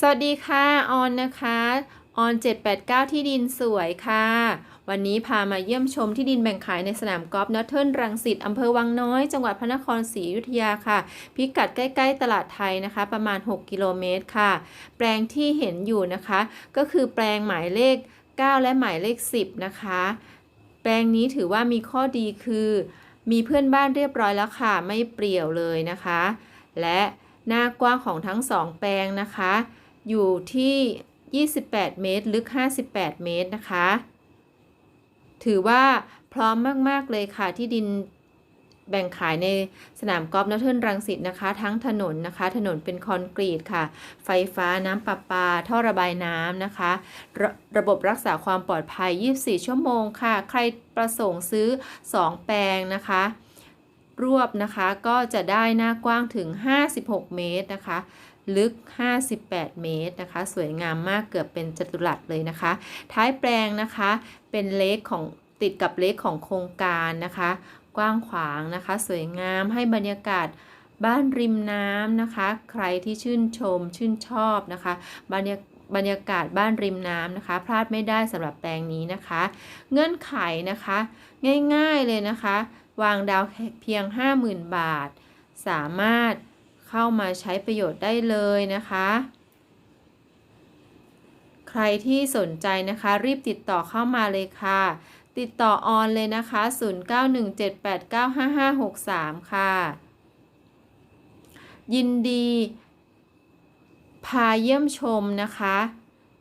สวัสดีค่ะออนนะคะออน 789 ที่ดินสวยค่ะ วันนี้พามาเยี่ยมชมที่ดินแบ่งขายในสนามกอล์ฟนอตเทิร์นรังสิตอำเภอวังน้อย จังหวัดพระนครศรีอยุธยาค่ะ พิกัดใกล้ ๆ ตลาดไทยนะคะ ประมาณ 6 กิโลเมตรค่ะ แปลงที่เห็นอยู่นะคะ ก็คือแปลงหมายเลข 9 และหมายเลข 10 นะคะ แปลงนี้ถือว่ามีข้อดีคือ มีเพื่อนบ้านเรียบร้อยแล้วค่ะ ไม่เปรี่ยวเลยนะคะ และ หน้ากว้างของทั้งสองแปลงนะคะ อยู่ที่ 28 เมตร ลึก 58 เมตรนะคะ ถือว่าพร้อมมาก ๆ เลยค่ะที่ดินแบ่งขายในสนามกอล์ฟนอเทิร์นรังสิตนะคะ ทั้งถนนนะคะ ถนนเป็นคอนกรีตค่ะ ไฟฟ้าน้ำประปา ท่อระบายน้ำนะคะระระบบรักษาความปลอดภัย 24 ชั่วโมงค่ะ ใครประสงค์ซื้อ 2 แปลงนะคะ รวบนะคะ ก็จะได้หน้ากว้างถึง 56 เมตรนะคะ ลึก 58 เมตรนะคะ สวยงามมากเกือบเป็นจัตุรัสเลยนะคะ ท้ายแปลงนะคะ เป็นเลกของติดกับเลกของโครงการนะคะ กว้างขวางนะคะ สวยงามให้บรรยากาศบ้านริมน้ำนะคะ ใครที่ชื่นชมชื่นชอบนะคะ บรรยาก บรรยากาศบ้านริมน้ำนะคะ พลาดไม่ได้สำหรับแปลงนี้นะคะ เงื่อนไขนะคะ ง่ายๆเลยนะคะ วางดาวเพียง 50,000 บาท สามารถเข้ามาใช้ประโยชน์ได้เลยนะคะ ใครที่สนใจนะคะ รีบติดต่อเข้ามาเลยค่ะ ติดต่อออนเลยนะคะ 0917895563 ค่ะ ยินดีาเยี่ยมชมนะคะ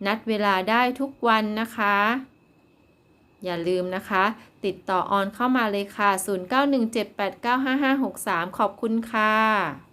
นัดเวลาได้ทุกวันนะคะ อย่าลืมนะคะ ติดต่อออนเข้ามาเลยค่ะ 0917895563 ขอบคุณค่ะ